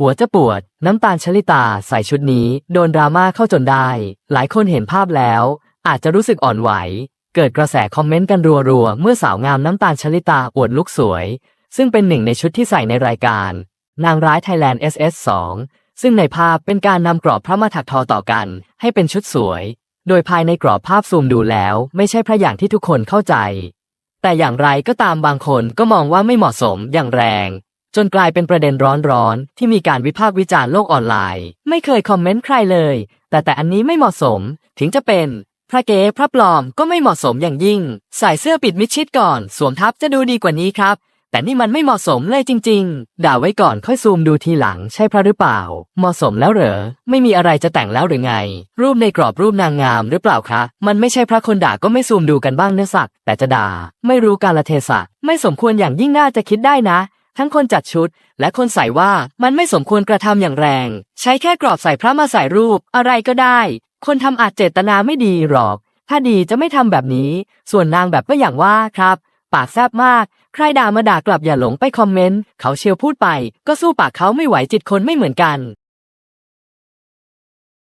หัวจะปวด น้ำตาลชลิตาใส่ชุดนี้ โดนดราม่าเข้าจนได้ หลายคนเห็นภาพแล้ว อาจจะรู้สึกอ่อนไหว เกิดกระแสคอมเมนต์กันรัวๆ เมื่อสาวงามน้ำตาลชลิตาอวดลุกสวย ซึ่งเป็นหนึ่งในชุดที่ใส่ในรายการ นางร้ายไทยแลนด์ SS2 ซึ่งในภาพเป็นการนำกรอบพระมาถักทอต่อกัน ให้เป็นชุดสวย โดยภายในกรอบภาพซูมดูแล้ว ไม่ใช่พระอย่างที่ทุกคนเข้าใจ แต่อย่างไรก็ตามบางคนก็มองว่าไม่เหมาะสมอย่างแรง จนกลายเป็นประเด็นร้อนๆ ที่มีการวิพากษ์วิจารณ์โลกออนไลน์ ไม่เคยคอมเมนต์ใครเลย แต่แต่อันนี้ไม่เหมาะสม ถึงจะเป็นพระเก๋พระปลอมก็ไม่เหมาะสมอย่างยิ่ง ใส่เสื้อปิดมิดชิดก่อน สวมทับจะดูดีกว่านี้ครับ แต่นี่มันไม่เหมาะสมเลยจริง ๆ ด่าไว้ก่อนค่อยซูมดูทีหลังใช่พระหรือเปล่า เหมาะสมแล้วเหรอ ไม่มีอะไรจะแต่งแล้วหรือไง รูปในกรอบรูปนางงามหรือเปล่าคะ มันไม่ใช่พระคนด่าก็ไม่ซูมดูกันบ้างเนื้อสัก แต่จะด่า ไม่รู้กาลเทศะ ไม่สมควรอย่างยิ่งน่าจะคิดได้นะ ทั้งคนจัดชุด และคนใส่ว่ามันไม่สมควรกระทำอย่างแรง ใช้แค่กรอบใส่พระมาใส่รูป อะไรก็ได้ คนทำอาจเจตนาไม่ดีหรอก ถ้าดีจะไม่ทำแบบนี้ ส่วนนางแบบก็อย่างว่าครับ ปากแซบมาก ใครด่ามาด่ากลับอย่าหลงไปคอมเมนต์ เขาเชียวพูดไป ก็สู้ปากเขาไม่ไหวจิตคนไม่เหมือนกัน